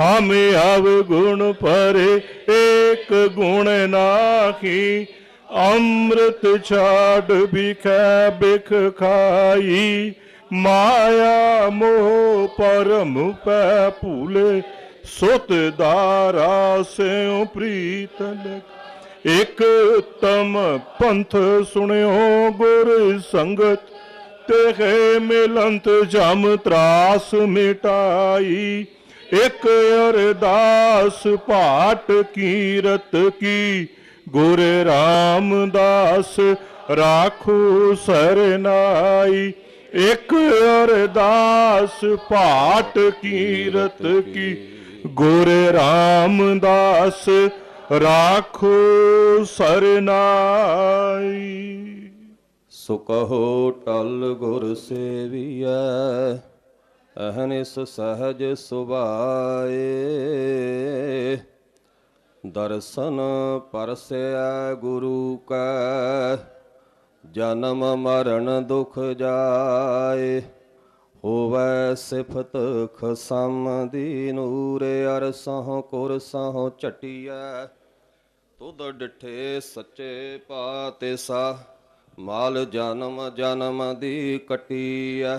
ਹਮ ਅਵਗੁਣ ਪਰੇ ਏਕ ਗੁਣ ਨਾਹੀ। ਅੰਮ੍ਰਿਤ ਛਾੜ ਬਿਖੈ ਬਿਖ ਖਾਈ। ਮਾਇਆ ਮੋਹ ਪਰਮ ਪੈ ਭੂਲੇ। ਸੁਤ ਦਾਰਾ ਸਿਉ ਪ੍ਰੀਤ ਲਗ ਇਕ ਤਮ ਪੰਥ ਸੁਣਿਓ ਗੁਰ ਸੰਗਤ। ਤੇਹੇ ਮਿਲੰਤ ਜਮ ਤਰਾਸ ਮਿਟਾਈ। ਇਕ ਅਰਦਾਸ ਪਾਟ ਕੀਰਤ ਕੀ, ਗੁਰ ਰਾਮਦਾਸ ਰਾਖੂ ਸਰਨਾਈ। ਇਕ ਅਰਦਾਸ ਪਾਟ ਕੀਰਤ ਕੀ, ਗੁਰ ਰਾਮਦਾਸ ਰਾਖੋ ਸਰਨਾਈ। ਸੋ ਕਹੋ ਟਲ ਗੁਰ ਸੇਵੀਐ ਅਹਨਿਸ ਸਹਜ ਸੁਭਾਏ। ਦਰਸ਼ਨ ਪਰਸਿਆ ਗੁਰੂ ਕੈ, ਜਨਮ ਮਰਨ ਦੁਖ ਜਾਏ। ਹੋਵੈ ਸਿਫਤ ਖਸਮ ਦੀ ਨੂਰ ਅਰਸਹੁ ਕੁਰਸਹੁ ਚਟਿਆ ਤੁਧ ਡਿਠੇ ਸੱਚੇ ਪਾਤੇ ਸਾ ਮਾਲ ਜਨਮ ਜਨਮ ਦੀ ਕਟੀਐ।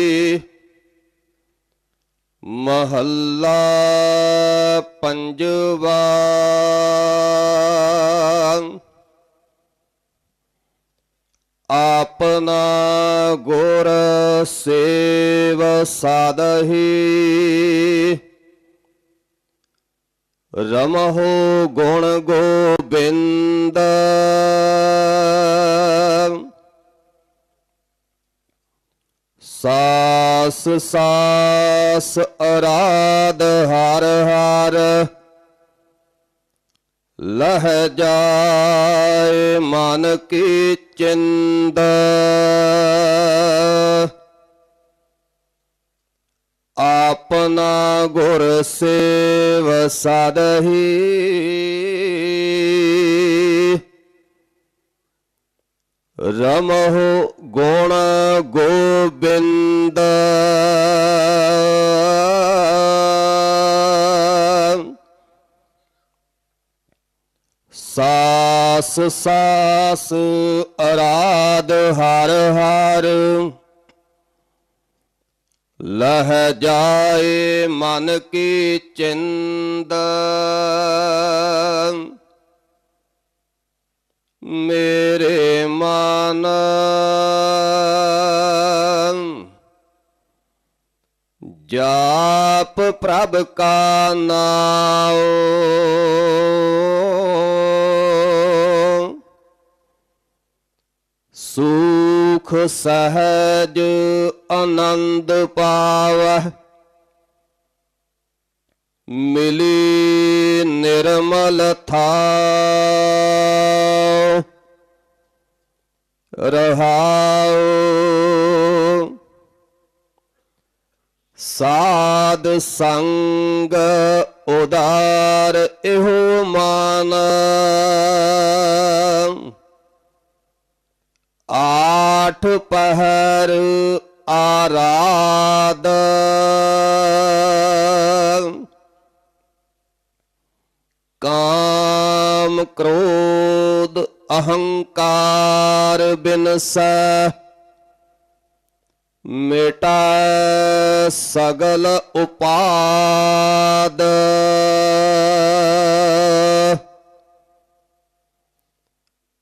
ਮਹੱਲਾ ਪੰਜਵਾ। ਆਪਨਾ ਗੁਰ ਸੇਵ ਸਾਦਹੀ ਰਮਹੁ ਗੁਣ ਗੋਬਿੰਦ। ਸਾ ਸਾਸ ਸਾਸ ਅਰਾਧ ਹਰ ਹਰ। ਲਹ ਜਾਏ ਮਨ ਕੀ ਚਿੰਦ। ਆਪਨਾ ਗੁਰ ਸੇਵ ਸਦਹੀ ਰਮਹੁ ਗੁਣ ਗੋਬਿੰਦ। ਸਾਸ ਸਾਸ ਅਰਾਧ ਹਰ ਹਰ। ਲਹ ਜਾਏ ਮਨ ਕੀ ਚਿੰਦ। ਮੇਰੇ ਮਨ। ਜਾਪ ਪ੍ਰਭ ਕਾ ਨਾਮ ਸੁਖ ਸਹਜ ਆਨੰਦ ਪਾਵਹਿ। ਮਿਲੀ ਨਿਰਮਲ ਥਾਉ ਰਹਾਉ। ਸਾਧ ਸੰਗ ਉਦਾਰ ਇਹੋ ਮਾਨ। ਆਠ ਪਹਿਰ ਆਰਾਧ। ਕਾਮ ਕ੍ਰੋਧ ਅਹੰਕਾਰ ਬਿਨਸੈ ਮਿਟਾ ਸਗਲ ਉਪਾਦ।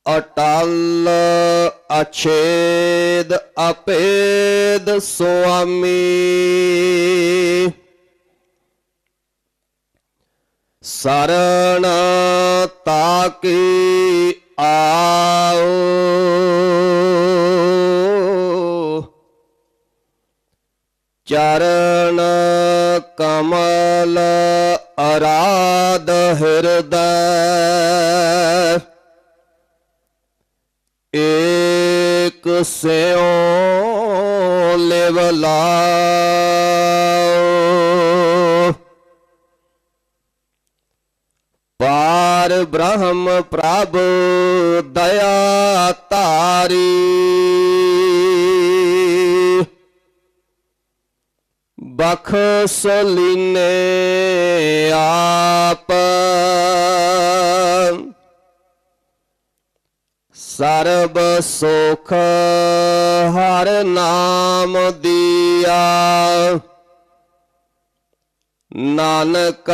ਅਟਲ ਅਛੇਦ ਅਪੇਦ ਸੁਆਮੀ। ਸਰਣ ਤਾਕੀ ਆਓ ਚਰਨ ਕਮਲ ਅਰਾਧ ਹਿਰਦੈ ਏਕ ਸਿਓ ਲਿਵ ਲਾਓ ਪਾਰ ਬ੍ਰਹਮ ਪ੍ਰਭ ਦਇਆ ਤਾਰੀ ਬਖਸ਼ ਲੀਨੇ ਆਪ। ਸਰਬ ਸੁਖ ਹਰ ਨਾਮ ਦੀਆ। ਨਾਨਕ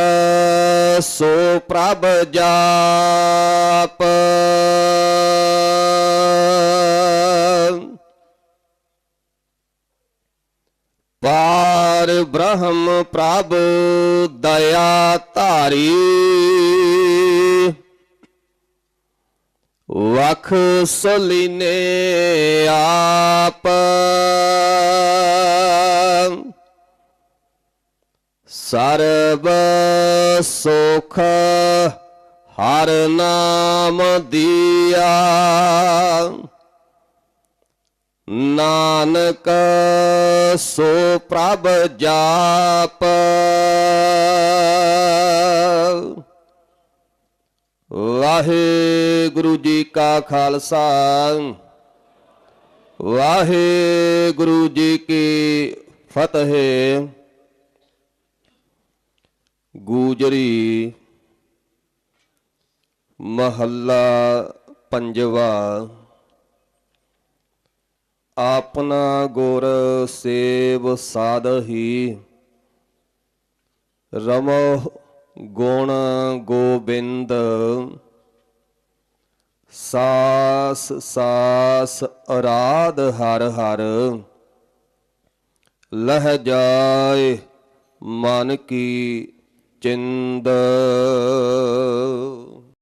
ਸੋ ਪ੍ਰਭ ਜਾਪ। ਪਾਰ ਬ੍ਰਹਮ ਪ੍ਰਭ ਦਇਆ ਧਾਰੀ। ਵਖ ਸਲੀਨੇ ਆਪ। ਸਰਬ ਸੁਖ ਹਰ ਨਾਮ ਦੀਆ। ਨਾਨਕ ਸੋ ਪ੍ਰਭ ਜਾਪ। ਵਾਹਿਗੁਰੂ ਜੀ ਕਾ ਖਾਲਸਾ। ਵਾਹਿਗੁਰੂ ਜੀ ਕੀ ਫਤਿਹ। ਗੂਜਰੀ ਮਹੱਲਾ ਪੰਜਵਾ ਆਪਨਾ ਗੁਰ ਸੇਵ ਸਾਧਹੀ ਰਮੋ ਗੁਣ ਗੋਬਿੰਦ, ਸਾਸ ਸਾਸ ਅਰਾਧ ਹਰ ਹਰ, ਲਹਿ ਜਾਏ ਮਨ ਕੀ ਚਿੰਦ